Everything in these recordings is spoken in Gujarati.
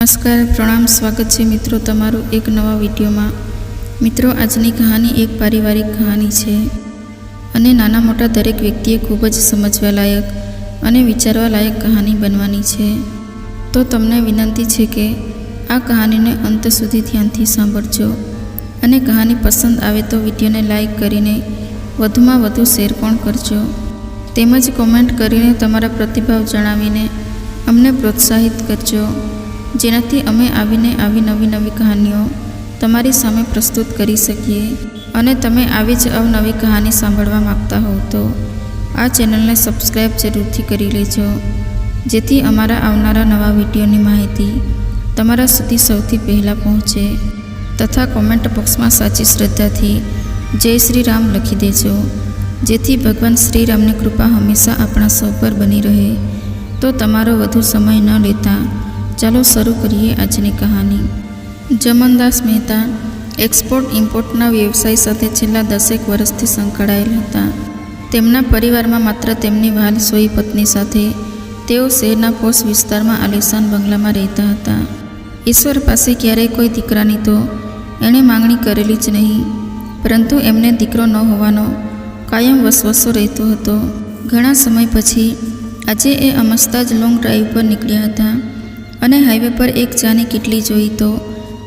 નમસ્કાર, પ્રણામ, સ્વાગત છે મિત્રો તમારું એક નવા વિડીયોમાં. મિત્રો, આજની કહાની એક પારિવારિક કહાની છે અને નાના મોટા દરેક વ્યક્તિએ ખૂબ જ સમજવા લાયક અને વિચારવા લાયક કહાની બનવાની છે. તો તમને વિનંતી છે કે આ કહાનીને અંત સુધી ધ્યાનથી સાંભળજો અને કહાની પસંદ આવે તો વિડીયોને લાઈક કરીને વધુમાં વધુ શેર પણ કરજો. તેમજ કોમેન્ટ કરીને તમારા પ્રતિભાવ જણાવીને અમને પ્રોત્સાહિત કરજો. જેનાથી અમે આવીને આવી નવી નવી કહાનીઓ તમારી સામે પ્રસ્તુત કરી શકીએ અને તમે આવી જ અવનવી કહાની સાંભળવા માગતા હોવ તો આ ચેનલને સબસ્ક્રાઈબ જરૂરથી કરી લેજો. જેથી અમારા આવનારા નવા વિડીયોની માહિતી તમારા સુધી સૌથી પહેલાં પહોંચે તથા કોમેન્ટ બોક્સમાં સાચી શ્રદ્ધાથી જય શ્રી રામ લખી દેજો. જેથી ભગવાન શ્રીરામની કૃપા હંમેશા આપણા સૌ પર બની રહે તો તમારો વધુ સમય ન લેતા ચાલો શરૂ કરીએ આજની કહાની. જમનદાસ મહેતા એક્સપોર્ટ ઇમ્પોર્ટના વ્યવસાય સાથે છેલ્લા દસેક વર્ષથી સંકળાયેલ હતા. તેમના પરિવારમાં માત્ર તેમની વાલ સોઈ પત્ની સાથે, તેઓ શહેરના પોશ વિસ્તારમાં આલિશાન બંગલામાં રહેતા હતા. ઈશ્વર પાસે ક્યારેય કોઈ દીકરાની તો એણે માંગણી કરેલી જ નહીં. પરંતુ એમને દીકરો ન હોવાનો કાયમ વસવસો રહેતો હતો. ઘણા સમય પછી આજે એ અમસ્તા જ લોંગ ડ્રાઈવ પર નીકળ્યા હતા. અને હાઈવે પર એક ચાની કેટલી જોઈ તો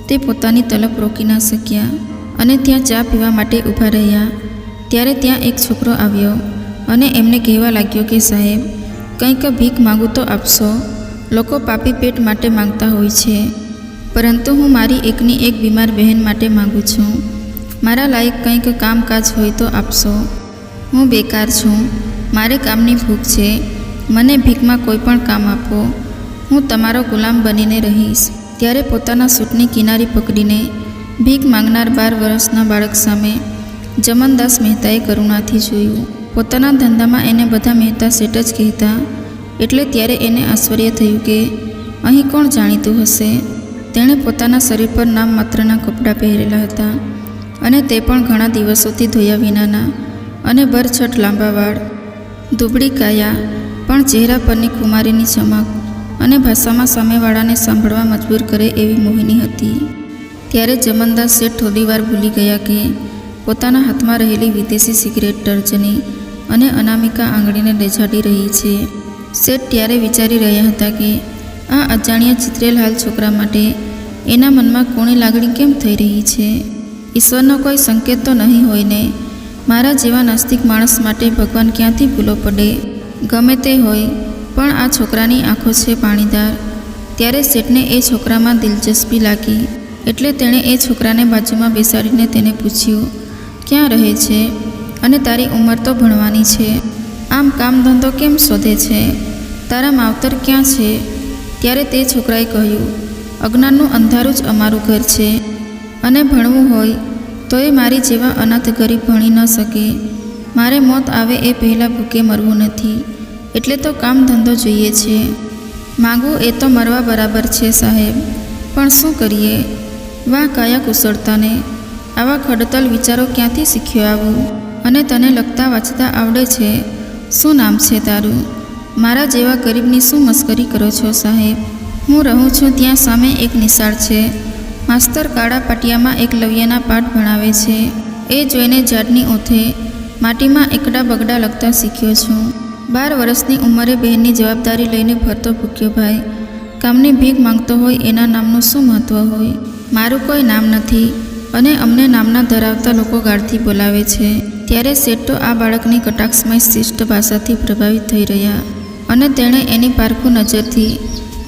તે પોતાની તલબ રોકી ના શક્યા અને ત્યાં ચા પીવા માટે ઊભા રહ્યા. ત્યારે ત્યાં એક છોકરો આવ્યો અને એમને કહેવા લાગ્યો કે, સાહેબ, કંઈક ભીખ માગું તો આપશો. લોકો પાપી પેટ માટે માંગતા હોય છે. પરંતુ હું મારી એકની એક બીમાર બહેન માટે માગું છું. મારા લાયક કંઈક કામકાજ હોય તો આપશો. હું બેકાર છું. મારે કામની ભૂખ છે. મને ભીખમાં કોઈ પણ કામ આપો. હું તમારો ગુલામ બનીને રહીશ. ત્યારે પોતાના સૂટની કિનારી પકડીને ભીખ માંગનાર બાર વર્ષના બાળક સામે જમનદાસ મહેતાએ કરુણાથી જોયું. પોતાના ધંધામાં એને બધા મહેતા સેટ જ કહેતા, એટલે ત્યારે એને આશ્ચર્ય થયું કે અહીં કોણ જાણીતું હશે? તેણે પોતાના શરીર પર નામ માત્રના કપડાં પહેરેલા હતા અને તે પણ ઘણા દિવસોથી ધોયા વિનાના અને બરછટ લાંબા વાળ, દુબળી કાયા, પણ ચહેરા પરની કુમારીની ચમક અને ભાષામાં સામેવાળાને સાંભળવા મજબૂર કરે એવી મોહિની હતી. ત્યારે જમનદાસ શેઠ થોડીવાર ભૂલી ગયા કે પોતાના હાથમાં રહેલી વિદેશી સિગરેટ ટર્ચની અને અનામિકા આંગળીને લેજાડી રહી છે. શેઠ ત્યારે વિચારી રહ્યા હતા કે આ અજાણ્યા ચિત્રેલાલ છોકરા માટે એના મનમાં કોણી લાગણી કેમ થઈ રહી છે? ઈશ્વરનો કોઈ સંકેત તો નહીં હોય ને? મારા જેવા નાસ્તિક માણસ માટે ભગવાન ક્યાંથી ભૂલો પડે? ગમે તે હોય પણ આ છોકરાની આંખો છે પાણીદાર. ત્યારે શેઠને એ છોકરામાં દિલચસ્પી લાગી. એટલે તેણે એ છોકરાને બાજુમાં બેસાડીને તેને પૂછ્યું, ક્યાં રહે છે? અને તારી ઉંમર તો ભણવાની છે. આમ કામ ધંધો કેમ શોધે છે? તારા માવતર ક્યાં છે? ત્યારે તે છોકરાએ કહ્યું, અજ્ઞાનનું અંધારું જ અમારું ઘર છે. અને ભણવું હોય તો એ મારી જેવા અનાથ ગરીબ ભણી ન શકે. મારે મોત આવે એ પહેલાં ભૂકે મરવું નથી. એટલે તો કામ ધંધો જોઈએ છે. માગવું એ તો મરવા બરાબર છે સાહેબ. પણ શું કરીએ? વાહ, કયા કુશળતાને. આવા ખડતલ વિચારો ક્યાંથી શીખ્યો આવું? અને તને લખતા વાંચતા આવડે છે? શું નામ છે તારું? મારા જેવા ગરીબની શું મસ્કરી કરો છો સાહેબ? હું રહું છું ત્યાં સામે એક નિશાળ છે. માસ્તર કાળા પાટિયામાં એક લવ્યના પાઠ ભણાવે છે. એ જોઈને ઝાડની ઓથે માટીમાં એકડા બગડા લખતા શીખ્યો છું. બાર વર્ષની ઉંમરે બહેનની જવાબદારી લઈને ફરતો ભૂખ્યો ભાઈ. કામની ભીખ માંગતો હોય એના નામનું શું મહત્ત્વ હોય? મારું કોઈ નામ નથી અને અમને નામના ધરાવતા લોકો ગાળથી બોલાવે છે. ત્યારે શેઠો આ બાળકની કટાક્ષમય શિષ્ટ ભાષાથી પ્રભાવિત થઈ રહ્યા અને તેણે એની પારખું નજરથી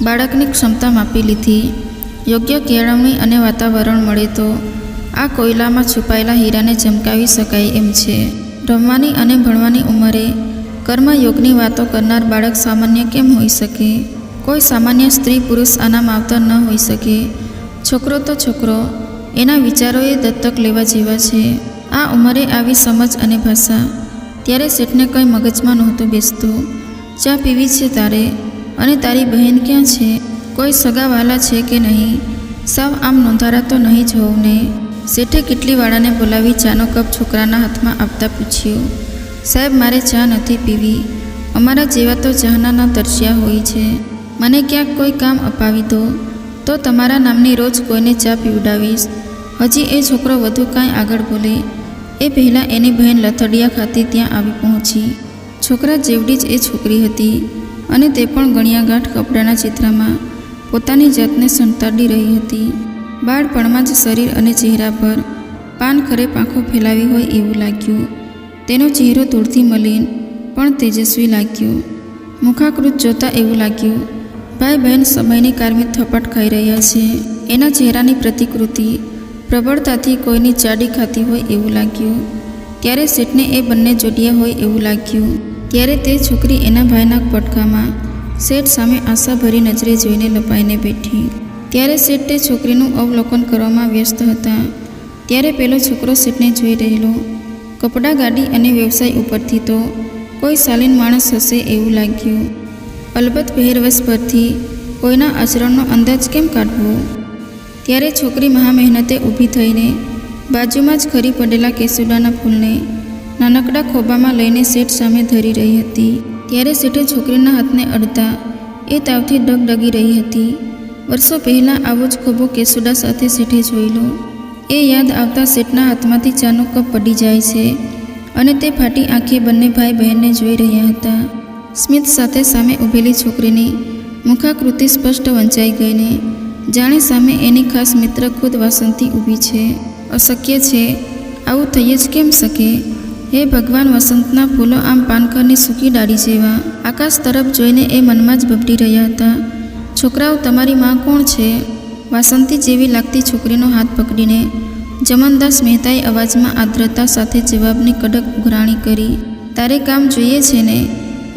બાળકની ક્ષમતા માપી લીધી. યોગ્ય કેળવણી અને વાતાવરણ મળે તો આ કોયલામાં છુપાયેલા હીરાને ચમકાવી શકાય એમ છે. રમવાની અને ભણવાની ઉંમરે કર્મયોગની વાતો કરનાર બાળક સામાન્ય કેમ હોઈ શકે? કોઈ સામાન્ય સ્ત્રી પુરુષ આના માવતર ન હોઈ શકે. છોકરો તો છોકરો, એના વિચારોએ દત્તક લેવા જેવા છે. આ ઉંમરે આવી સમજ અને ભાષા. ત્યારે શેઠને કંઈ મગજમાં નહોતું બેસતું. ચા પીવી છે તારે? અને તારી બહેન ક્યાં છે? કોઈ સગાવાલા છે કે નહીં? સાવ આમ નોંધારા તો નહીં જ હોઉં ને? શેઠે કેટલી વાળાને બોલાવી ચાનો કપ છોકરાના હાથમાં આપતા પૂછ્યું. સાહેબ, મારે ચા નથી પીવી. અમારા જેવા તો ચાહના તરસ્યા હોય છે. મને ક્યાંક કોઈ કામ અપાવી દો, તો તમારા નામની રોજ કોઈને ચા પીવડાવીશ. હજી એ છોકરો વધુ કાંઈ આગળ બોલે. એ પહેલાં એની બહેન લથડિયા ખાતી ત્યાં આવી પહોંચી. છોકરા જેવડી જ એ છોકરી હતી અને તે પણ ગણ્યાગાંઠ કપડાના ચિત્રમાં. પોતાની જાતને સંતાડી રહી હતી. બાળપણમાં જ શરીર અને ચહેરા પર પાન ખરે પાંખો ફેલાવી હોય એવું લાગ્યું. તેનો ચહેરો દૂરથી મલિન પણ તેજસ્વી લાગ્યો. મુખાકૃત જોતાં એવું લાગ્યું, ભાઈ બહેન સમયની કારમી થપટ ખાઈ રહ્યા છે. એના ચહેરાની પ્રતિકૃતિ પ્રબળતાથી કોઈની ચાડી ખાતી હોય એવું લાગ્યું. ત્યારે શેઠને એ બંને જોડ્યા હોય એવું લાગ્યું. ત્યારે તે છોકરી એના ભાઈના પટકામાં શેઠ સામે આશાભરી નજરે જોઈને લપાઈને બેઠી. ત્યારે શેઠ તે છોકરીનું અવલોકન કરવામાં વ્યસ્ત હતા. ત્યારે પેલો છોકરો શેઠને જોઈ રહેલો કપડાં ગાડી અને વ્યવસાય ઉપરથી તો કોઈ શાલીન માણસ હશે એવું લાગ્યું. અલબત્ત પહેરવેશ પરથી કોઈના આચરણનો અંદાજ કેમ કાઢવો? ત્યારે છોકરી મહા મહેનતે ઊભી થઈને બાજુમાં જ ખરી પડેલા કેસુડાના ફૂલને નાનકડા ખોબામાં લઈને શેઠ સામે ધરી રહી હતી. ત્યારે શેઠે છોકરીના હાથને અડતા એ તાવથી ડગડગી રહી હતી. વર્ષો પહેલાં આવો જ ખોબો કેસુડા સાથે શેઠે જોયેલો. એ યાદ આવતા શેઠના હાથમાંથી ચાનો કપ પડી જાય છે અને તે ફાટી આંખે બંને ભાઈ બહેનને જોઈ રહ્યા હતા. સ્મિત સાથે સામે ઊભેલી છોકરીની મુખાકૃતિ સ્પષ્ટ વંચાઈ ગઈને જાણે સામે એની ખાસ મિત્ર ખુદ વાસંતી ઊભી છે. અશક્ય છે? આવું થઈ જ કેમ શકે? હે ભગવાન, વસંતના ફૂલો આમ પાનખરની સૂકી ડાળી જેવા. આકાશ તરફ જોઈને એ મનમાં જ બબડી રહ્યા હતા. છોકરાઓ, તમારી માં કોણ છે? વાસંતી જેવી લાગતી છોકરીનો હાથ પકડીને જમનદાસ મહેતાએ અવાજમાં આર્દ્રતા સાથે જવાબની કડક ઉઘરાણી કરી, તારે કામ જોઈએ છે ને?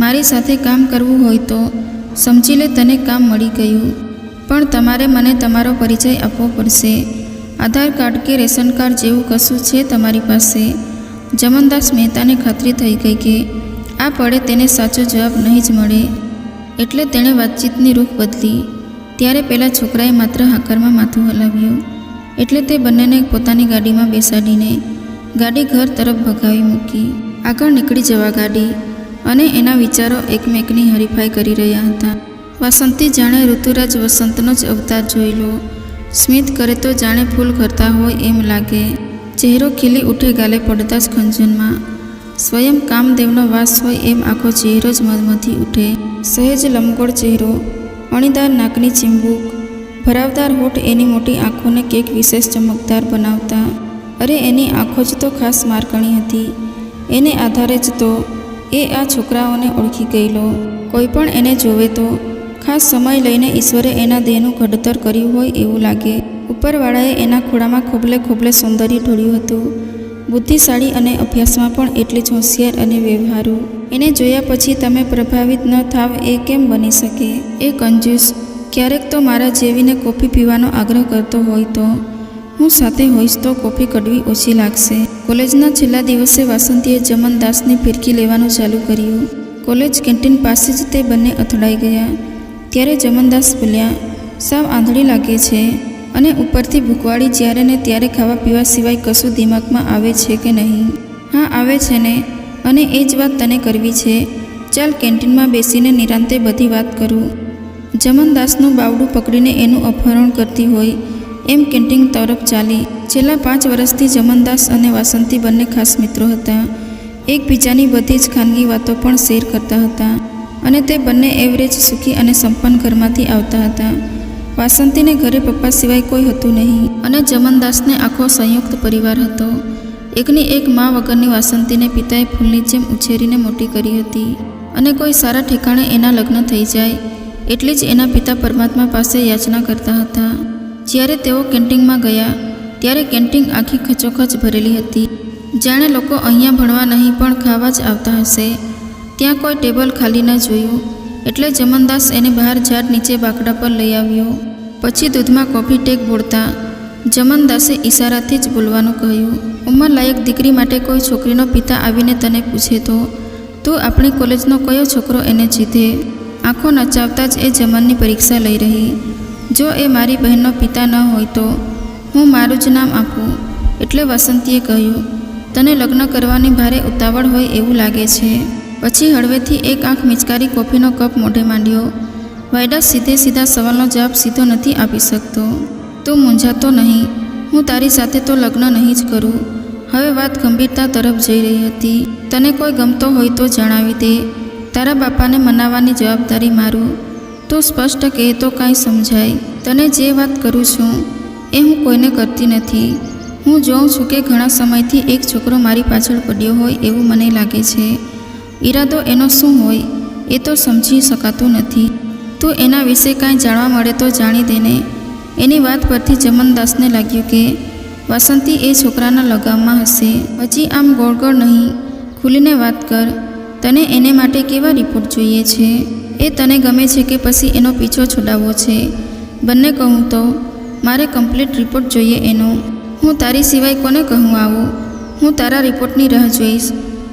મારી સાથે કામ કરવું હોય તો સમજી લે તને કામ મળી ગયું, પણ તમારે મને તમારો પરિચય આપવો પડશે. આધાર કાર્ડ કે રેશન કાર્ડ જેવું કશું છે તમારી પાસે? જમનદાસ મહેતાને ખાતરી થઈ ગઈ કે આ પડે તેને સાચો જવાબ નહીં જ મળે. એટલે તેણે વાતચીતની રૂખ બદલી. ત્યારે પેલા છોકરાએ માત્ર હાકરમાં માથું હલાવ્યું, એટલે તે બંનેને પોતાની ગાડીમાં બેસાડીને ગાડી ઘર તરફ ભગાવી મૂકી. આગળ નીકળી જવા ગાડી અને એના વિચારો એકમેકની હરીફાઈ કરી રહ્યા હતા. વાસંતી જાણે ઋતુરાજ વસંતનો જ અવતાર જોઈ લો. સ્મિત કરે તો જાણે ફૂલ કરતા હોય એમ લાગે. ચહેરો ખીલી ઉઠે ગાલે પડતા જ ખંજનમાં સ્વયં કામદેવનો વાસ હોય એમ આખો ચહેરો જ મધમથી ઉઠે. સહેજ લંબગોળ ચહેરો અણીદાર નાકની ચીંબુક. ભરાવદાર હોઠ એની મોટી આંખોને કેક વિશેષ ચમકદાર બનાવતા. અરે, એની આંખો જ તો ખાસ મારકણી હતી. એને આધારે જ તો એ આ છોકરાઓને ઓળખી ગયેલો. કોઈ પણ એને જોવે તો ખાસ સમય લઈને ઈશ્વરે એના દેહનું ઘડતર કર્યું હોય એવું લાગે. ઉપરવાળાએ એના ખોળામાં ખોબલે ખોબલે સૌંદર્ય ઢોળ્યું હતું. બુદ્ધિશાળી અને અભ્યાસમાં પણ એટલી જ હોશિયાર અને વ્યવહારુ. એને જોયા પછી તમે પ્રભાવિત ન થાવ એ કેમ બની શકે? એ કંજૂસ. ક્યારેક તો મારા જેવીને કોફી પીવાનો આગ્રહ કરતો હોય તો. હું સાથે હોઈશ તો કોફી કડવી ઓછી લાગશે. કોલેજના છેલ્લા દિવસે વાસંતીએ જમનદાસની ફિરકી લેવાનું ચાલુ કર્યું. કોલેજ કેન્ટીન પાસે જ તે બંને અથડાઈ ગયા. ત્યારે જમનદાસ બોલ્યા, સાવ આંધળી લાગે છે. અને ઉપરથી ભૂખવાડી જ્યારે ને ત્યારે ખાવા પીવા સિવાય કશું દિમાગમાં આવે છે કે નહીં? હા, આવે છે ને. અને એ જ વાત તને કરવી છે. ચાલ કેન્ટીનમાં બેસીને નિરાંતે બધી વાત કરું. જમનદાસનું બાવડું પકડીને એનું અપહરણ કરતી હોય, એમ કેન્ટીન તરફ ચાલી. છેલ્લા પાંચ વર્ષથી જમનદાસ અને વાસંતી બંને ખાસ મિત્રો હતા. એકબીજાની બધી જ ખાનગી વાતો પણ શેર કરતા હતા. અને તે બંને એવરેજ સુખી અને સંપન્ન ઘરમાંથી આવતા હતા. વાસંતીને ઘરે પપ્પા સિવાય કોઈ હતું નહીં અને જમનદાસને આખો સંયુક્ત પરિવાર હતો. એકની એક મા વગરની વાસંતીને પિતાએ ફૂલની જેમ ઉછેરીને મોટી કરી હતી અને કોઈ સારા ઠેકાણે એના લગ્ન થઈ જાય એટલી જ એના પિતા પરમાત્મા પાસે યાચના કરતા હતા. જ્યારે તેઓ કેન્ટીનમાં ગયા ત્યારે કેન્ટીન આખી ખચોખચ ભરેલી હતી. જાણે લોકો અહીંયા ભણવા નહીં પણ ખાવા જ આવતા હશે. ત્યાં કોઈ ટેબલ ખાલી ન જોયું એટલે જમનદાસ એને બહાર ઝાડ નીચે બાકડા પર લઈ આવ્યો. પછી દૂધમાં કોફી ટેક બોળતા જમનદાસે ઈશારાથી જ બોલવાનું કહ્યું, ઉંમરલાયક દીકરી માટે કોઈ છોકરીનો પિતા આવીને તને પૂછે તો? તું આપણી કોલેજનો કયો છોકરો એને જીતે? આંખો નચાવતા જ એ જમનની પરીક્ષા લઈ રહી. જો એ મારી બહેનનો પિતા ન હોય તો? હું મારું જ નામ આપું. એટલે વસંતીએ કહ્યું, તને લગ્ન કરવાની ભારે ઉતાવળ હોય એવું લાગે છે. પછી હળવેથી એક આંખ મિચકારી કોફીનો કપ મોઢે માંડ્યો. વાયડા સીધે સીધા સવાલનો જવાબ સીધો નથી આપી શકતો. તું મૂંઝાતો નહીં. હું તારી સાથે તો લગ્ન નહીં જ કરું. હવે વાત ગંભીરતા તરફ જઈ રહી હતી. તને કોઈ ગમતો હોય તો જણાવી દે. તારા બાપાને મનાવવાની જવાબદારી મારું. તું સ્પષ્ટ કહે તો કાંઈ સમજાય. તને જે વાત કરું છું, એ હું કોઈને કરતી નથી. હું જોઉં છું કે ઘણા સમયથી એક છોકરો મારી પાછળ પડ્યો હોય એવું મને લાગે છે. ઈરાદો એનો શું હોય, એ તો સમજી શકાતું નથી. તું એના વિશે કાંઈ જાણવા મળે તો જાણી દેને. એની વાત પરથી જમનદાસને લાગ્યું કે, વાસંતી એ છોકરાના લગામમાં હશે. હજી આમ ગોળ ગોળ નહીં. ખુલીને વાત કર. તને એને માટે કેવા રિપોર્ટ જોઈએ છે? એ તને ગમે છે કે પછી એનો પીછો છોડાવવો છે? બંને કહું તો, મારે કમ્પ્લીટ રિપોર્ટ જોઈએ એનો. હું તારી સિવાય કોને કહું આવું? હું તારા રિપોર્ટની રાહ જોઈશ.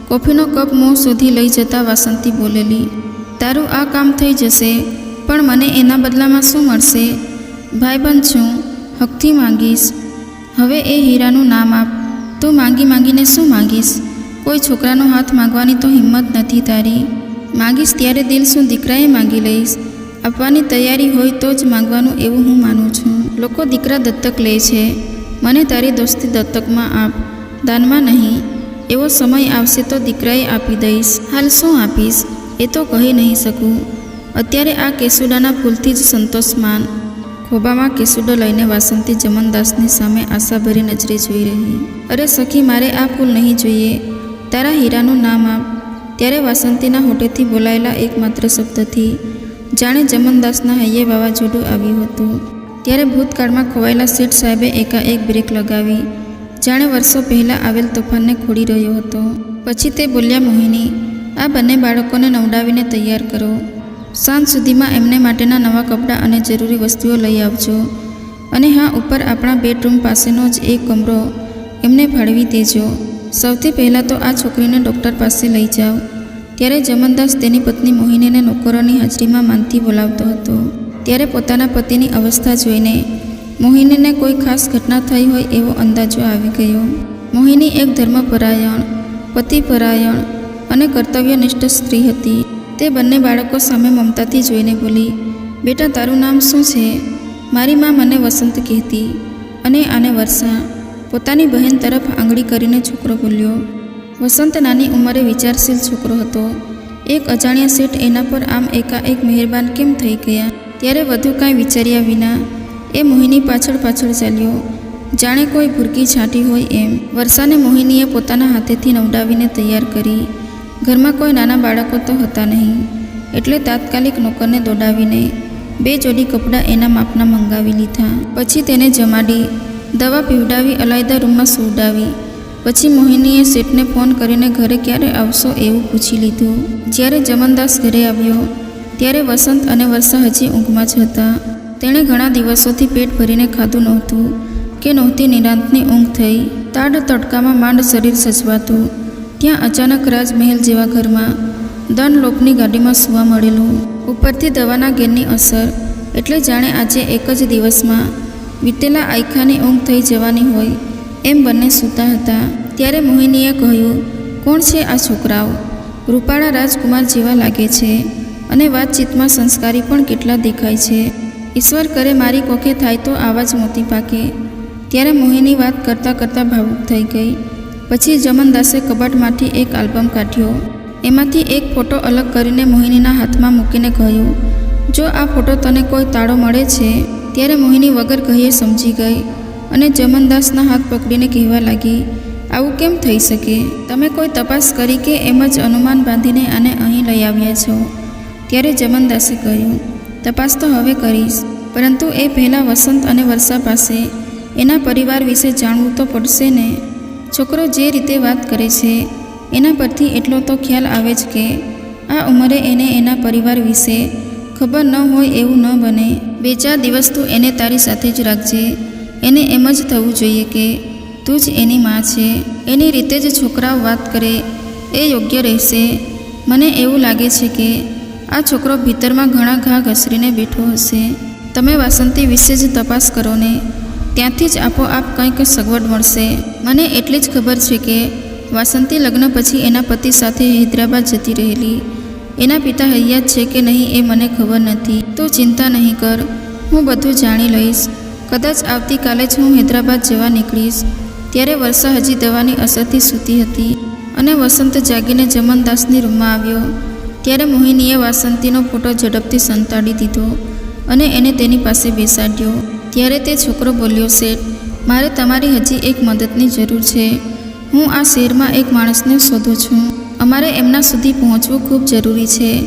કોફીનો કપ મોં સુધી લઈ જતા વાસંતી બોલેલી, તારું આ કામ થઈ જશે. પણ મને એના બદલામાં શું મળશે? ભાઈબંધ છું, હકથી માંગીશ. હવે એ હીરાનું નામ આપ. તું માંગી માંગીને શું માંગીશ? કોઈ છોકરાનો હાથ માંગવાની તો હિંમત નથી તારી. માંગીશ ત્યારે દિલ શું દીકરાએ માંગી લઈશ. આપવાની તૈયારી હોય તો જ માંગવાનું એવું હું માનું છું. લોકો દીકરા દત્તક લે છે. મને તારી દોસ્તી દત્તકમાં આપ. દાનમાં નહીં. એવો સમય આવશે તો દીકરાએ આપી દઈશ. હાલ શું આપીશ? એ તો કહી નહીં શકું. અત્યારે આ કેસુડાના ફૂલથી જ સંતોષ માન. ખોબામાં કેસુડો લઈને વાસંતી જમનદાસની સામે આશાભરી નજરે જોઈ રહી. અરે સખી, મારે આ ફૂલ નહીં જોઈએ. તારા હીરાનું નામ આપ. ત્યારે વાસંતીના હોટેથી બોલાયેલા એકમાત્ર શબ્દથી જાણે જમનદાસના હૈયે વાવાઝોડું આવ્યું હતું. ત્યારે ભૂતકાળમાં ખોવાયેલા શેઠ સાહેબે એકાએક બ્રેક લગાવી. જાણે વર્ષો પહેલાં આવેલ તોફાનને ખોડી રહ્યો હતો. પછી તે બોલ્યા, મોહિની, આ બંને બાળકોને નવડાવીને તૈયાર કરો. સાંજ સુધીમાં એમને માટેના નવા કપડાં અને જરૂરી વસ્તુઓ લઈ આવજો. અને હા, ઉપર આપણા બેડરૂમ પાસેનો જ એક કમરો એમને ફાળવી દેજો. સૌથી પહેલાં તો આ છોકરીને ડૉક્ટર પાસે લઈ જાઓ. ત્યારે જમનદાસ તેની પત્ની મોહિનીને નોકરોની હાજરીમાં માનથી બોલાવતો હતો. ત્યારે પોતાના પતિની અવસ્થા જોઈને મોહિનીને કોઈ ખાસ ઘટના થઈ હોય એવો અંદાજો આવી ગયો. મોહિની એક ધર્મપરાયણ, પતિપરાયણ અને કર્તવ્યનિષ્ઠ સ્ત્રી હતી. તે બંને બાળકો સામે મમતાથી જોઈને બોલી, બેટા, તારું નામ શું છે? મારી મા મને વસંત કહેતી અને આને વર્ષા. પોતાની બહેન તરફ આંગળી કરીને છોકરો બોલ્યો, વસંત નાની ઉંમરે વિચારશીલ છોકરો હતો. એક અજાણ્યા શેઠ એના પર આમ એકાએક મહેરબાન કેમ થઈ ગયા? ત્યારે વધુ કાંઈ વિચાર્યા વિના એ મોહિની પાછળ પાછળ ચાલ્યો. જાણે કોઈ ભૂરકી છાંટી હોય એમ. વર્ષાને મોહિનીએ પોતાના હાથેથી નવડાવીને તૈયાર કરી ઘરમાં કોઈ નાના બાળકો તો હતા નહીં. એટલે તાત્કાલિક નોકરને દોડાવીને બે જોડી કપડાં એના માપના મંગાવી લીધા. પછી તેને જમાડી, દવા પીવડાવી, અલાયદા રૂમમાં સુવડાવી. પછી મોહિનીએ શેઠને ફોન કરીને ઘરે ક્યારે આવશો એવું પૂછી લીધું. જ્યારે જમનદાસ ઘરે આવ્યો, ત્યારે વસંત અને વર્ષા હજી ઊંઘમાં જ હતા. તેણે ઘણા દિવસોથી પેટ ભરીને ખાધું નહોતું કે નહોતી નિરાંતની ઊંઘ થઈ. તાડ તડકામાં માંડ શરીર સચવાતું ત્યાં અચાનક રાજમહેલ જેવા ઘરમાં દનલોકની ગાડીમાં સૂવા મળેલું. ઉપરથી દવાના ગેરની અસર, એટલે જાણે આજે એક જ દિવસમાં વીતેલા આયખાની ઊંઘ થઈ જવાની હોય એમ બંને સૂતા હતા. ત્યારે મોહિનીએ કહ્યું, કોણ છે આ છોકરાઓ? રૂપાળા રાજકુમાર જેવા લાગે છે અને વાતચીતમાં સંસ્કારી પણ કેટલા દેખાય છે. ઈશ્વર કરે મારી કોખે થાય તો આવા જ મોતી પાકે. ત્યારે મોહિની વાત કરતાં કરતાં ભાવુક થઈ ગઈ. પછી જમનદાસે કબાટમાંથી એક આલ્બમ કાઢ્યો. એમાંથી એક ફોટો અલગ કરીને મોહિનીના હાથમાં મૂકીને કહ્યું, જો આ ફોટો તને કોઈ તાળો મળે છે? ત્યારે મોહિની વગર કહીએ સમજી ગઈ અને જમનદાસના હાથ પકડીને કહેવા લાગી, આવું કેમ થઈ શકે? તમે કોઈ તપાસ કરી કે એમ જ અનુમાન બાંધીને આને અહીં લઈ આવ્યા છો? ત્યારે જમનદાસે કહ્યું, તપાસ તો હવે કરીશ, પરંતુ એ પહેલાં વસંત અને વર્ષા પાસે. એના પરિવાર વિશે જાણવું તો પડશે ને? છોકરો જે રીતે વાત કરે છે, એના પરથી એટલો તો ખ્યાલ આવે જ કે આ ઉંમરે એને એના પરિવાર વિશે ખબર ન હોય એવું ન બને. બે ચાર દિવસ તું એને તારી સાથે જ રાખજે. એને એમ જ થવું જોઈએ કે તું જ એની માં છે. એની રીતે જ છોકરાઓ વાત કરે, એ યોગ્ય રહેશે. મને એવું લાગે છે કે આ છોકરો ભીતરમાં ઘણા ઘા ઘસરીને બેઠો હશે. તમે વાસંતી વિશે જ તપાસ કરો ને. ત્યાંથી જ આપોઆપ કંઈક સગવડ મળશે. મને એટલી જ ખબર છે કે વાસંતી લગ્ન પછી એના પતિ સાથે હૈદરાબાદ જતી રહેલી. એના પિતા હૈયાત છે કે નહીં એ મને ખબર નથી. તું ચિંતા નહીં કર, હું બધું જાણી લઈશ. કદાચ આવતીકાલે જ હું હૈદરાબાદ જવા નીકળીશ. ત્યારે વર્ષા હજી દવાની અસરથી સૂતી હતી અને વસંત જાગીને જમનદાસની રૂમમાં આવ્યો. ત્યારે મોહિનીએ વાસંતીનો ફોટો ઝડપથી સંતાડી દીધો અને એને તેની પાસે બેસાડ્યો. ત્યારે તે છોકરો બોલ્યો, શેઠ, મારે તમારી હજી એક મદદની જરૂર છે. હું આ શહેરમાં એક માણસને શોધું છું. અમારે એમના સુધી પહોંચવું ખૂબ જરૂરી છે.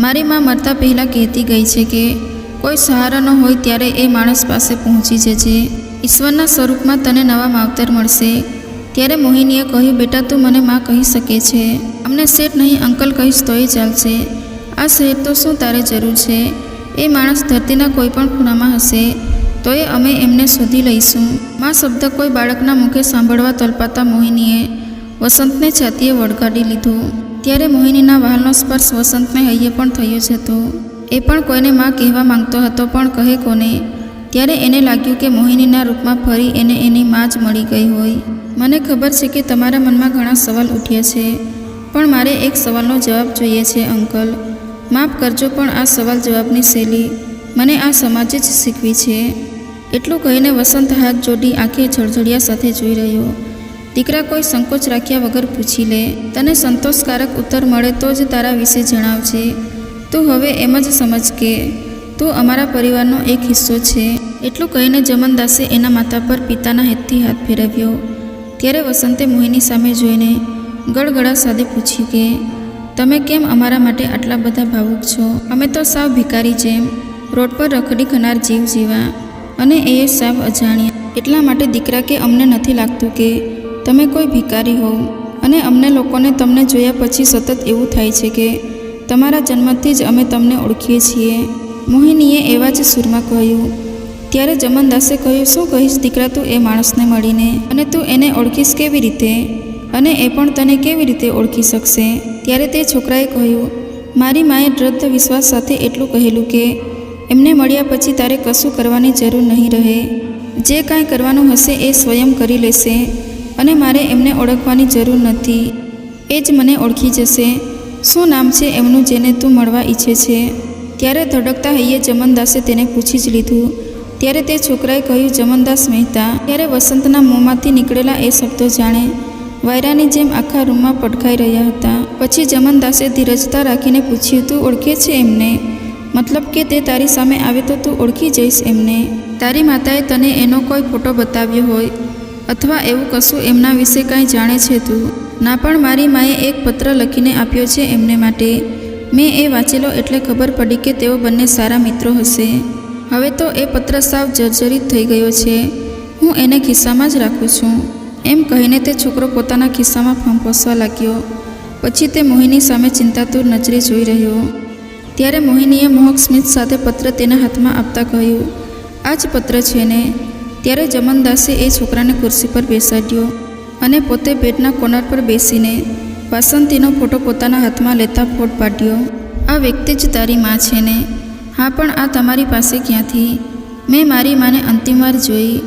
મારી માં મરતા પહેલાં કહેતી ગઈ છે કે, કોઈ સહારો ન હોય ત્યારે એ માણસ પાસે પહોંચી જજે. ઈશ્વરના સ્વરૂપમાં તને નવા માવતર મળશે. ત્યારે મોહિનીએ કહ્યું, બેટા, તું મને માં કહી શકે છે. અમને શેઠ નહીં, અંકલ કહીશ, તોય ચાલશે. આ શેઠ તો શું તારે જરૂર છે? એ માણસ ધરતીના કોઈ પણ ખૂણામાં હશે. તોય અમે એમને શોધી લઈશું. માં શબ્દ કોઈ બાળકના મુખે સાંભળવા તલપાતા મોહિનીએ વસંતને છાતીએ વળગાડી લીધો. ત્યારે મોહિનીના વાહનનો સ્પર્શ વસંતને હૈયે પણ થયો જ હતો. એ પણ કોઈને માં કહેવા માંગતો હતો, પણ કહે કોને? ત્યારે એને લાગ્યું કે મોહિનીના રૂપમાં ફરી એને એની માં જ મળી ગઈ હોય. મને ખબર છે કે તમારા મનમાં ઘણા સવાલ ઉઠ્યા છે, પણ મારે એક સવાલનો જવાબ જોઈએ છે, અંકલ. માફ કરજો, પણ આ સવાલ જવાબની શૈલી મને આ સમાજે જ શીખવી છે. એટલું કહીને વસંત હાથ જોડી આંખે જળજળિયા સાથે જોઈ રહ્યો. દીકરા કોઈ સંકોચ રાખ્યા વગર પૂછી લે, તને સંતોષકારક ઉત્તર મળે તો જ તારા વિશે જણાવજે. તું હવે એમ જ સમજ કે, તું અમારા પરિવારનો એક હિસ્સો છે. એટલું કહીને જમનદાસે એના માથા પર પિતાના હેતથી હાથ ફેરવ્યો. ત્યારે વસંતે મોહિની સામે જોઈને ગળગળા સાથે પૂછ્યું કે, તમે કેમ અમારા માટે આટલા બધા ભાવુક છો? અમે તો સાવ ભિકારી જેમ. રોડ પર રખડી ખનાર જીવ જેવા અને એ સાવ અજાણ્યા. એટલા માટે દીકરા કે, અમને નથી લાગતું કે તમે કોઈ ભિકારી હોવ અને અમને લોકોને તમને જોયા પછી સતત એવું થાય છે કે તમારા જન્મથી જ અમે તમને ઓળખીએ છીએ. મોહિનીએ એવા જ સૂરમાં કહ્યું, ત્યારે જમનદાસે કહ્યું, શું કહીશ દીકરા તું એ માણસને મળીને? અને તું એને ઓળખીશ કેવી રીતે? અને એ પણ તને કેવી રીતે ઓળખી શકશે? ત્યારે તે છોકરાએ કહ્યું, મારી માએ દ્રઢ વિશ્વાસ સાથે એટલું કહેલું કે એમને મળ્યા પછી તારે કશું કરવાની જરૂર નહીં રહે. જે કાંઈ કરવાનું હશે એ સ્વયં કરી લેશે અને મારે એમને ઓળખવાની જરૂર નથી. એ જ મને ઓળખી જશે. શું નામ છે એમનું જેને તું મળવા ઈચ્છે છે? ત્યારે ધડકતા હૈયે જમનદાસે તેને પૂછી જ લીધું. ત્યારે તે છોકરાએ કહ્યું, જમનદાસ મહેતા, ત્યારે વસંતના મોંમાંથી નીકળેલા એ શબ્દો જાણે. વાયરાની જેમ આખા રૂમમાં પડખાઈ રહ્યા હતા. પછી જમનદાસે ધીરજતા રાખીને પૂછ્યું, તું ઓળખે છે એમને? મતલબ કે તે તારી સામે આવે તો તું ઓળખી જઈશ એમને. તારી માતાએ તને એનો કોઈ ફોટો બતાવ્યો હોય અથવા એવું કશું એમના વિશે કાંઈ જાણે છે તું? ના પણ મારી માએ એક પત્ર લખીને આપ્યો છે એમને માટે. મેં એ વાંચેલો એટલે ખબર પડી કે તેઓ બંને સારા મિત્રો હશે. હવે તો એ પત્ર સાવ જર્જરિત થઈ ગયો છે. હું એને ખિસ્સામાં જ રાખું છું. એમ કહીને તે છોકરો પોતાના ખિસ્સામાં ફંફોસવા લાગ્યો. પછી તે મોહિની સામે ચિંતાતુર નજરે જોઈ રહ્યો. ત્યારે મોહિનીએ મોહક સ્મિત સાથે પત્ર તેના હાથમાં આપતા કહ્યું, આ જ પત્ર છે ને? ત્યારે જમનદાસે એ છોકરાને ખુરશી પર બેસાડ્યો અને પોતે બેડના કોર્નર પર બેસીને વાસંતીનો ફોટો પોતાના હાથમાં લેતા ફોટ પાડ્યો, આ વ્યક્તિ જ તારી માં છે ને? હા, પણ આ તમારી પાસે ક્યાંથી? મેં મારી માને અંતિમવાર જોઈ,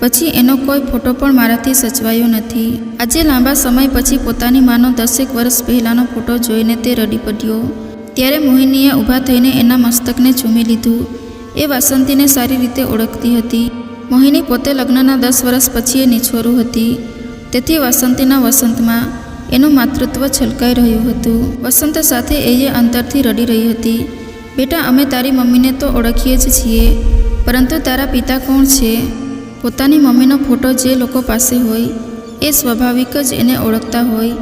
પછી એનો કોઈ ફોટો પણ મારાથી સચવાયો નથી. આજે લાંબા સમય પછી પોતાની માનો દસેક વર્ષ પહેલાંનો ફોટો જોઈને તે રડી પડ્યો. ત્યારે મોહિનીએ ઊભા થઈને એના મસ્તકને ચૂમી લીધું. એ વાસંતીને સારી રીતે ઓળખતી હતી. મોહિની પોતે લગ્નના દસ વર્ષ પછી એ નિછોરું હતી. તેથી વાસંતીના વસંતમાં એનું માતૃત્વ છલકાઈ રહ્યું હતું. વસંત સાથે એ અંતરથી રડી રહી હતી. બેટા, અમે તારી મમ્મીને તો ઓળખીએ જ છીએ, પરંતુ તારા પિતા કોણ છે? પોતાની મમ્મીનો ફોટો જે લોકો પાસે હોય, એ સ્વાભાવિક જ એને ઓળખતા હોય.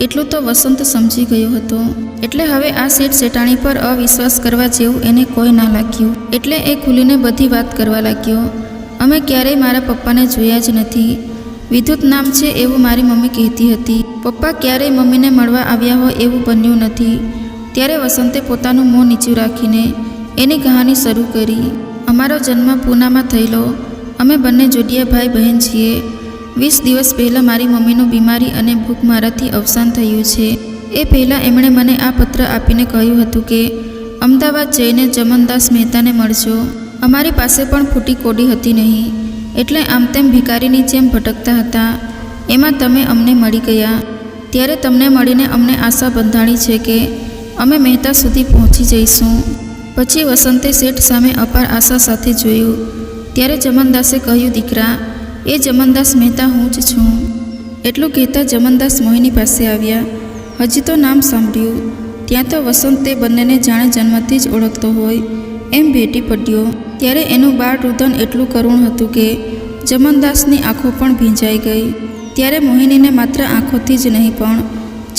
એટલું તો વસંત સમજી ગયો હતો. એટલે હવે આ શેઠ શેટાણી પર અવિશ્વાસ કરવા જેવું એને કોઈ ના લાગ્યું. એટલે એ ખુલીને બધી વાત કરવા લાગ્યો. અમે ક્યારેય મારા પપ્પાને જોયા જ નથી. વિદ્યુત નામ છે એવું મારી મમ્મી કહેતી હતી. પપ્પા ક્યારેય મમ્મીને મળવા આવ્યા હોય એવું બન્યું નથી. ત્યારે વસંતે પોતાનું મોં નીચું રાખીને એની કહાની શરૂ કરી. અમારો જન્મ પૂનામાં થયેલો. અમે બંને જોડિયા ભાઈ બહેન છીએ. વીસ દિવસ પહેલાં મારી મમ્મીનું બીમારી અને ભૂખ મારાથી અવસાન થયું છે. એ પહેલાં એમણે મને આ પત્ર આપીને કહ્યું હતું કે, અમદાવાદ જઈને જમનદાસ મહેતાને મળજો. અમારી પાસે પણ ફૂટી કોડી હતી નહીં. એટલે આમ તેમ ભિકારીની જેમ ભટકતા હતા. એમાં તમે અમને મળી ગયા. ત્યારે તમને મળીને અમને આશા બંધાણી છે કે, અમે મહેતા સુધી પહોંચી જઈશું. પછી વસંતે શેઠ સામે અપાર આશા સાથે જોયું. ત્યારે જમનદાસે કહ્યું, દીકરા એ જમનદાસ મહેતા હું જ છું. એટલું કહેતા જમનદાસ મોહિની પાસે આવ્યા. હજી તો નામ સાંભળ્યું. ત્યાં તો વસંત તે બંનેને જાણે જન્મથી જ ઓળખતો હોય એમ ભેટી પડ્યો. ત્યારે એનું બાળ રુદન એટલું કરુણ હતું કે જમનદાસની આંખો પણ ભીંજાઈ ગઈ. ત્યારે મોહિનીને માત્ર આંખોથી જ નહીં પણ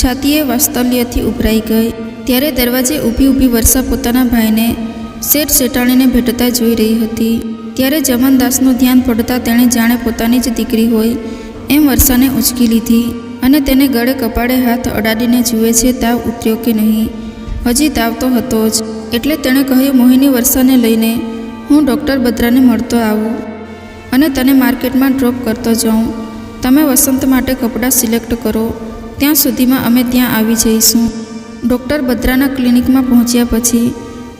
છાતીએ વાસ્તલ્યથી ઉભરાઈ ગઈ. ત્યારે દરવાજે ઊભી ઊભી વર્ષા પોતાના ભાઈને શેઠ શેટાણીને ભેટતા જોઈ રહી હતી. ત્યારે જમનદાસનું ધ્યાન પડતા તેણે જાણે પોતાની જ દીકરી હોય એમ વર્ષાને ઉંચકી લીધી અને તેને ગળે કપાળે હાથ અડાડીને જુએ છે, તાવ ઉતર્યો કે નહીં? હજી તાવ તો હતો જ. એટલે તેણે કહ્યું, મોહિની વર્ષાને લઈને હું ડૉક્ટર બદ્રાને મળતો આવું અને તને માર્કેટમાં ડ્રોપ કરતો જાઉં. તમે વસંત માટે કપડાં સિલેક્ટ કરો. ત્યાં સુધીમાં અમે ત્યાં આવી જઈશું. ડૉક્ટર બદ્રાના ક્લિનિકમાં પહોંચ્યા પછી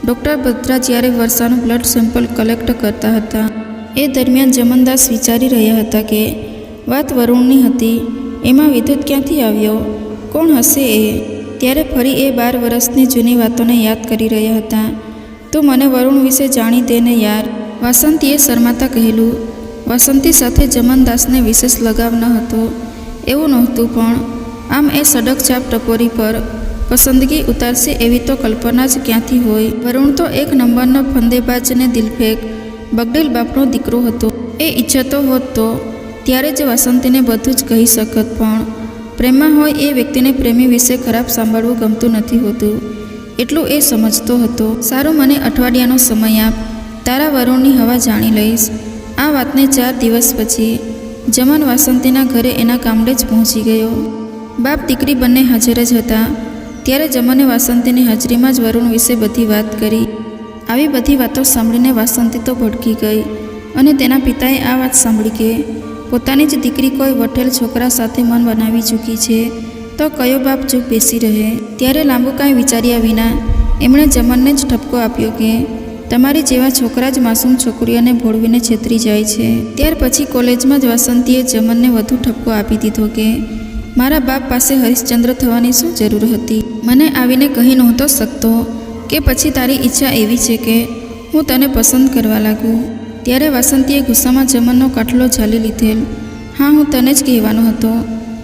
ડૉક્ટર બત્રા જ્યારે વર્ષાનું બ્લડ સેમ્પલ કલેક્ટ કરતા હતા, એ દરમિયાન જમનદાસ વિચારી રહ્યા હતા કે, વાત વરુણની હતી, એમાં વિદ્યુત ક્યાંથી આવ્યો? કોણ હશે એ? ત્યારે ફરી એ બાર વર્ષની જૂની વાતોને યાદ કરી રહ્યા હતા. તો મને વરુણ વિશે જાણી દે ને યાર. વાસંતીએ શરમાતા કહેલું. વાસંતી સાથે જમનદાસને વિશેષ લગાવ ન હતો. એવું નહોતું પણ. આમ એ સડક ચાપ ટપોરી પર પસંદગી ઉતારશે એવી તો કલ્પના જ ક્યાંથી હોય? વરુણ તો એક નંબરનો ફંદેબાજ ને દિલફેક, બગડેલ બાપનો દીકરો હતો. એ ઈચ્છતો હોત તો ત્યારે જ વાસંતીને બધું જ કહી શકત, પણ પ્રેમમાં હોય એ વ્યક્તિને પ્રેમી વિશે ખરાબ સાંભળવું ગમતું નથી હોતું. એટલું એ સમજતો હતો. સારું મને અઠવાડિયાનો સમય આપ, તારા વરુણની હવા જાણી લઈશ. આ વાતને ચાર દિવસ પછી જમન વાસંતીના ઘરે એના કામડે જ પહોંચી ગયો. બાપ દીકરી બંને હાજર જ હતા. ત્યારે જમને વાસંતીની હાજરીમાં જ વરુણ વિશે બધી વાત કરી. આવી બધી વાતો સાંભળીને વાસંતી તો ભડકી ગઈ અને તેના પિતાએ આ વાત સાંભળી કે, પોતાની જ દીકરી કોઈ વઠેલ છોકરા સાથે મન બનાવી ચૂકી છે, તો કયો બાપ ચૂપ બેસી રહે? ત્યારે લાંબુ કાંઈ વિચાર્યા વિના એમણે જમનને જ ઠપકો આપ્યો કે, તમારી જેવા છોકરા જ માસૂમ છોકરીઓને ભોળવીને છેતરી જાય છે. ત્યાર પછી કોલેજમાં જ વાસંતીએ જમનને વધુ ઠપકો આપી દીધો કે મારા બાપ પાસે હરિશ્ચંદ્ર થવાની શું જરૂર હતી? મને આવીને કહી નહોતો શકતો કે પછી તારી ઈચ્છા એવી છે કે હું તને પસંદ કરવા લાગું. ત્યારે વાસંતીએ ગુસ્સામાં જમનનો કાટલો ઝાલી લીધેલ. હા, હું તને જ કહેવાનો હતો,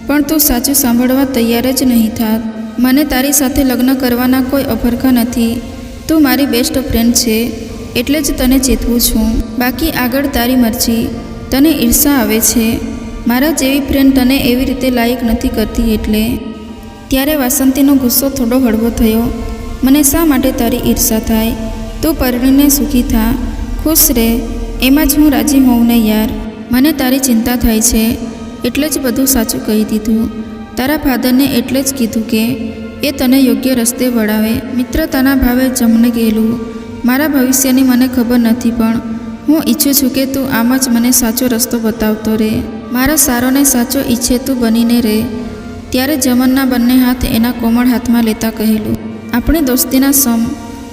પણ તું સાચું સાંભળવા તૈયાર જ નહીં થાત. મને તારી સાથે લગ્ન કરવાના કોઈ અભરખા નથી. તું મારી બેસ્ટ ફ્રેન્ડ છે, એટલે જ તને ચેતવું છું. બાકી આગળ તારી મરજી. તને ઈર્ષા આવે છે. મારા જેવી ફ્રેન્ડ તને એવી રીતે લાયક નથી કરતી એટલે ત્યારે વાસંતીનો ગુસ્સો થોડો હળવો થયો. મને શા માટે તારી ઈર્ષા થાય? તું પરણીને સુખી થા. ખુશ રહે. એમાં જ હું રાજી હોઉં ને યાર. મને તારી ચિંતા થાય છે. એટલે જ બધું સાચું કહી દીધું. તારા ફાધરને એટલે જ કીધું કે એ તને યોગ્ય રસ્તે વળાવે. મિત્રતાના ભાવે જમને ગયેલું. મારા ભવિષ્યની મને ખબર નથી પણ હું ઈચ્છું છું કે તું આમ જ મને સાચો રસ્તો બતાવતો રહે. મારો સારો ને સાચો ઈચ્છે તું બનીને રહે. ત્યારે જમનના બંને હાથ એના કોમળ હાથમાં લેતા કહેલું, આપણી દોસ્તીના સમ.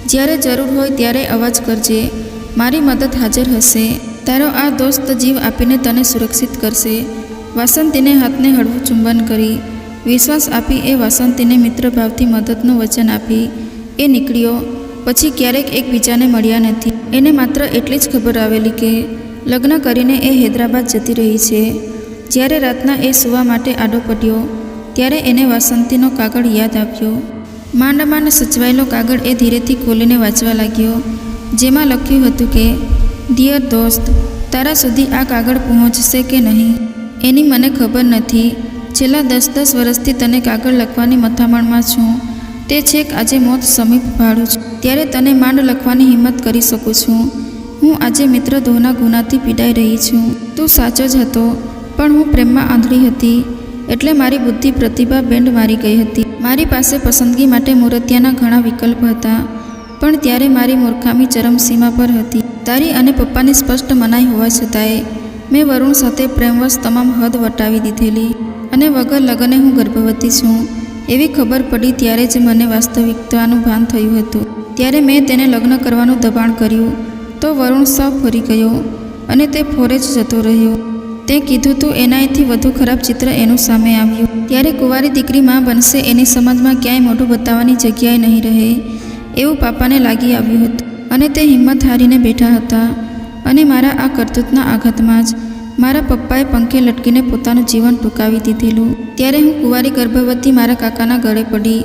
જ્યારે જરૂર હોય ત્યારે અવાજ કરજે. મારી મદદ હાજર હશે. તારો આ દોસ્ત જીવ આપીને તને સુરક્ષિત કરશે. વાસંતીને હાથને હળવું ચુંબન કરી. વિશ્વાસ આપી એ વાસંતીને મિત્રભાવથી મદદનું વચન આપી. એ નીકળ્યો. પછી ક્યારેક એકબીજાને મળ્યા નથી. એને માત્ર એટલી જ ખબર આવેલી કે લગ્ન કરીને એ હૈદરાબાદ જતી રહી છે. જ્યારે રાતના એ સૂવા માટે આડો પડ્યો, ત્યારે એને વાસંતીનો કાગળ યાદ આવ્યો. માંડ માંડ સચવાયેલો કાગળ એ ધીરેથી ખોલીને વાંચવા લાગ્યો, જેમાં લખ્યું હતું કે ડિયર દોસ્ત, તારા સુધી આ કાગળ પહોંચશે કે નહીં? એની મને ખબર નથી. છેલ્લા દસ દસ વર્ષથી તને કાગળ લખવાની મથામણમાં છું. તે છેક આજે મોત સમીપ ભાડું છું. ત્યારે તને માંડ લખવાની હિંમત કરી શકું છું. હું આજે મિત્ર ધોના ગુનાથી પીડાઈ રહી છું. તું સાચો જ હતો, પણ હું પ્રેમમાં આંધળી હતી. એટલે મારી બુદ્ધિ પ્રતિભા બેન્ડ મારી ગઈ હતી. મારી પાસે પસંદગી માટે મૂર્તિયાના ઘણા વિકલ્પ હતા. પણ ત્યારે મારી મૂર્ખામી ચરમસીમા પર હતી. તારી અને પપ્પાની સ્પષ્ટ મનાઈ હોવા છતાંય, મેં વરુણ સાથે પ્રેમવશ તમામ હદ વટાવી દીધેલી. અને વગર લગ્ને હું ગર્ભવતી છું. એવી ખબર પડી ત્યારે જ મને વાસ્તવિકતાનું ભાન થયું હતું. ત્યારે મેં તેને લગ્ન કરવાનું દબાણ કર્યું. તો વરુણ સાવ ફરી ગયો અને તે ફોરે જ જતો રહ્યો. તે કીધું, તું એનાયથી વધુ ખરાબ ચિત્ર એનું સામે આવ્યું. ત્યારે કુંવારી દીકરી માં બનશે એની સમાજમાં ક્યાંય મોઢું બતાવવાની જગ્યાએ નહીં રહે. એવું પાપાને લાગી આવ્યું હતું. અને તે હિંમત હારીને બેઠા હતા. અને મારા આ કરતૂતના આઘાતમાં જ મારા પપ્પાએ પંખે લટકીને પોતાનું જીવન ટૂંકાવી દીધેલું. ત્યારે હું કુંવારી ગર્ભવતી મારા કાકાના ગળે પડી.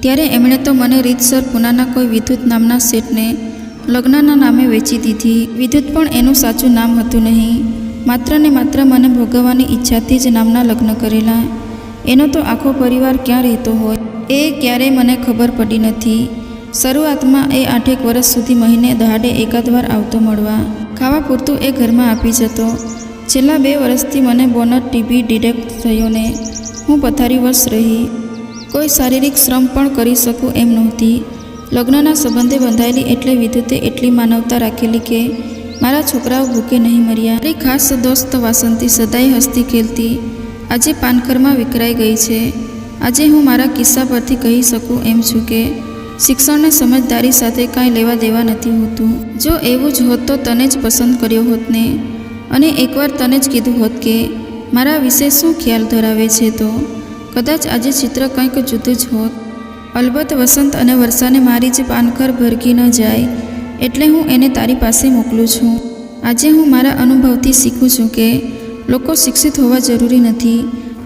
ત્યારે એમણે તો મને રીતસર પૂનાના કોઈ વિદ્યુત નામના શેઠને લગ્નના નામે વેચી દીધી. વિદ્યુત પણ એનું સાચું નામ હતું નહીં. માત્ર ને માત્ર મને ભોગવવાની ઈચ્છાથી જ નામના લગ્ન કરેલા. એનો તો આખો પરિવાર ક્યાં રહેતો હોય? એ ક્યારેય મને ખબર પડી નથી. શરૂઆતમાં એ આઠેક વર્ષ સુધી મહિને દહાડે એકાદ વાર આવતો મળવા. ખાવા પૂરતું એ ઘરમાં આપી જતો. છેલ્લા બે વર્ષથી મને બોનટ ટીબી ડિટેક્ટ થયો ને હું પથારી વર્ષ રહી. કોઈ શારીરિક શ્રમ પણ કરી શકું એમ નહોતી. લગ્નના સંબંધે બંધાયેલી એટલે વિદ્યુતે એટલી માનવતા રાખેલી કે મારા છોકરાઓ ભૂકે નહીં મર્યા. મારી ખાસ દોસ્ત વાસંતી સદાય હસતી ખેલતી. આજે પાનખરમાં વિકરાઈ ગઈ છે. આજે હું મારા કિસ્સા પરથી કહી શકું એમ છું કે શિક્ષણને સમજદારી સાથે કાંઈ લેવા દેવા નથી હોતું. જો એવું જ હોત તો તને જ પસંદ કર્યો હોત ને. અને એકવાર તને જ કીધું હોત કે મારા વિશે શું ખ્યાલ ધરાવે છે તો કદાચ આજે ચિત્ર કંઈક જુદું જ હોત. અલબત્ત વસંત અને વર્ષાને મારી જ પાનખર ભરગી ન જાય એટલે હું એને તારી પાસે મોકલું છું. આજે હું મારા અનુભવથી શીખું છું કે લોકો શિક્ષિત હોવા જરૂરી નથી,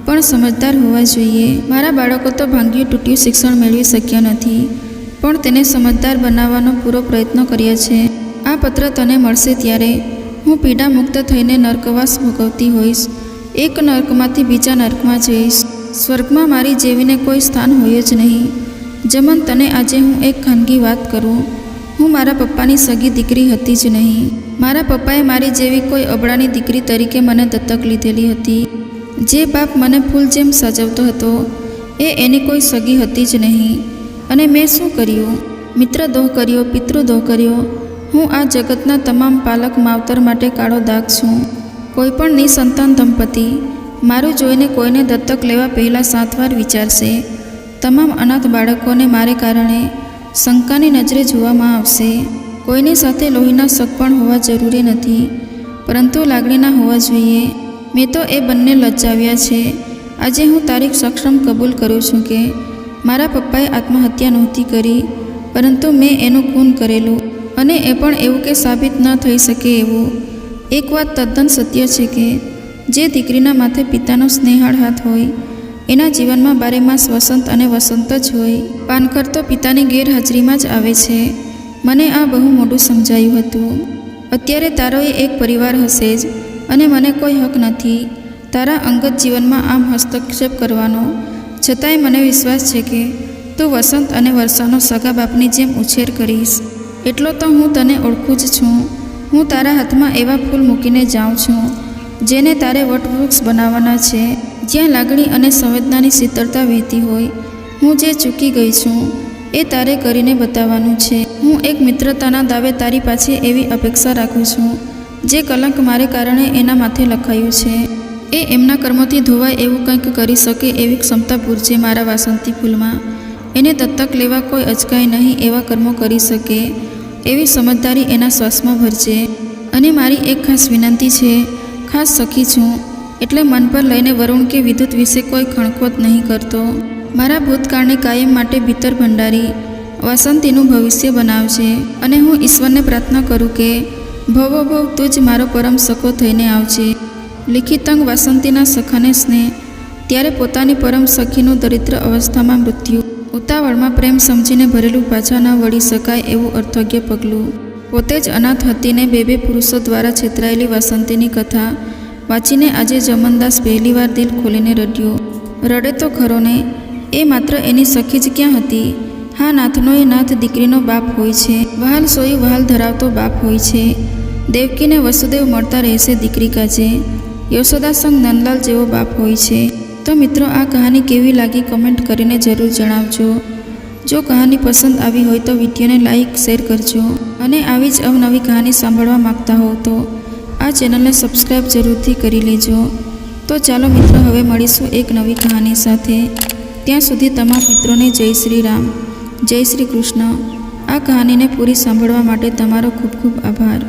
પણ સમજદાર હોવા જોઈએ. મારા બાળકો તો ભાંગ્યું તૂટ્યું શિક્ષણ મેળવી શક્યા નથી, પણ તેને સમજદાર બનાવવાનો પૂરો પ્રયત્ન કર્યો છે. આ પત્ર તને મળશે ત્યારે હું પીડા મુક્ત થઈને નર્કવાસ ભોગવતી હોઈશ. એક નર્કમાંથી બીજા નર્કમાં જઈશ. સ્વર્ગમાં મારી જેવીને કોઈ સ્થાન હોય જ નહીં. જમન, તને આજે હું એક ખાનગી વાત કરું. હું મારા પપ્પાની સગી દીકરી હતી જ નહીં. મારા પપ્પાએ મારી જેવી કોઈ અબળાની દીકરી તરીકે મને દત્તક લીધેલી હતી. જે બાપ મને ફૂલ જેમ સજવતો હતો, એ એની કોઈ સગી હતી જ નહીં. અને મેં શું કર્યું? મિત્ર દોહ કર્યો, પિતૃ દોહ કર્યો. હું આ જગતના તમામ પાલક માવતર માટે કાળો દાગ છું. કોઈ પણ નિસંતાન દંપતી, મારું જોઈને કોઈને દત્તક લેવા પહેલાં સાત વાર વિચારશે. તમામ અનાથ બાળકોને મારે કારણે શંકાની નજરે જોવામાં આવશે. કોઈની સાથે લોહીના શક પણ હોવા જરૂરી નથી, પરંતુ લાગણીના હોવા જોઈએ. મેં તો એ બંને લજ્જાવ્યા છે. આજે હું તારીખ સક્ષમ કબૂલ કરું છું કે મારા પપ્પાએ આત્મહત્યા નહોતી કરી, પરંતુ મેં એનું ખૂન કરેલું. અને એ પણ એવું કે સાબિત ન થઈ શકે એવું. એક વાત તદ્દન સત્ય છે કે, જે દીકરીના માથે પિતાનો સ્નેહાળ હાથ હોય, એના જીવનમાં બારેમાસ વસંત અને વસંત જ હોય. પાનખર તો પિતાની ગેરહાજરીમાં જ આવે છે. મને આ બહુ મોટું સમજાયું હતું. અત્યારે તારો એ એક પરિવાર હશે જ, અને મને કોઈ હક નથી. તારા અંગત જીવનમાં આમ હસ્તક્ષેપ કરવાનો. છતાંય મને વિશ્વાસ છે કે, તું વસંત અને વર્ષાનો સગા બાપની જેમ ઉછેર કરીશ. એટલો તો હું તને ઓળખું જ છું. હું તારા હાથમાં એવા ફૂલ મૂકીને જાઉં છું, જેને તારે વટવૃક્ષ બનાવવાના છે. જ્યાં લાગણી અને સંવેદનાની શીતળતા વહેતી હોય, હું જે ચૂકી ગઈ છું, એ તારે કરીને બતાવવાનું છે. હું એક મિત્રતાના દાવે તારી પાસે એવી અપેક્ષા રાખું છું, જે કલંક મારે કારણે એના માથે લખાયું છે. એ એમના કર્મથી ધોવાય એવું કંઈક કરી શકે એવી ક્ષમતા પૂરજે મારા વાસંતી ફૂલમાં. એને દત્તક લેવા કોઈ અચકાય નહીં એવા કર્મો કરી શકે, એવી સમજદારી એના શ્વાસમાં ભરજે. અને મારી એક ખાસ વિનંતી છે, ખાસ સખી છું, એટલે મન પર લઈને વરુણ કે વિદ્યુત વિશે કોઈ ખણખોત નહીં કરતો. મારા ભૂતકાળને કાયમ માટે ભીતર ભંડારી, વાસંતીનું ભવિષ્ય બનાવશે અને હું ઈશ્વરને પ્રાર્થના કરું કે, ભવો ભવ તું જ મારો પરમ સખો થઈને આવજે. લિખિતંગ વાસંતીના સખાને સ્નેહ, ત્યારે પોતાની પરમ સખીનું દરિદ્ર અવસ્થામાં મૃત્યુ. ઉતાવળમાં પ્રેમ સમજીને ભરેલું પાછા ન વળી શકાય એવું અર્થજ્ઞ પગલું. પોતે જ અનાથ હતીને બે બે પુરુષો દ્વારા છેતરાયેલી વાસંતીની કથા વાંચીને આજે જમનદાસ પહેલીવાર દિલ ખોલીને રડ્યો. રડે તો ખરો ને એ માત્ર એની સખી જ ક્યાં હતી? હા, નાથનો એ નાથ દીકરીનો બાપ હોય છે. વહાલ સોઈ વહાલ ધરાવતો બાપ હોય છે. દેવકીને વસુદેવ મળતા રહેશે દીકરી કાજે. યશોદા સંગ નંદલાલ જેવો બાપ હોય છે. તો મિત્રો, આ કહાની કેવી લાગી કમેન્ટ કરીને જરૂર જણાવજો. જો કહાની પસંદ આવી હોય તો વિડીયોને લાઇક શેર કરજો અને આવી જ અવનવી કહાની સાંભળવા માગતા હો તો આ ચેનલને સબસ્ક્રાઈબ જરૂરથી કરી લેજો. તો ચાલો મિત્રો, હવે મળીશું એક નવી કહાની સાથે. ત્યાં સુધી તમામ મિત્રોને જય શ્રી રામ, જય શ્રી કૃષ્ણ. આ કહાનીને પૂરી સાંભળવા માટે તમારો ખૂબ ખૂબ આભાર.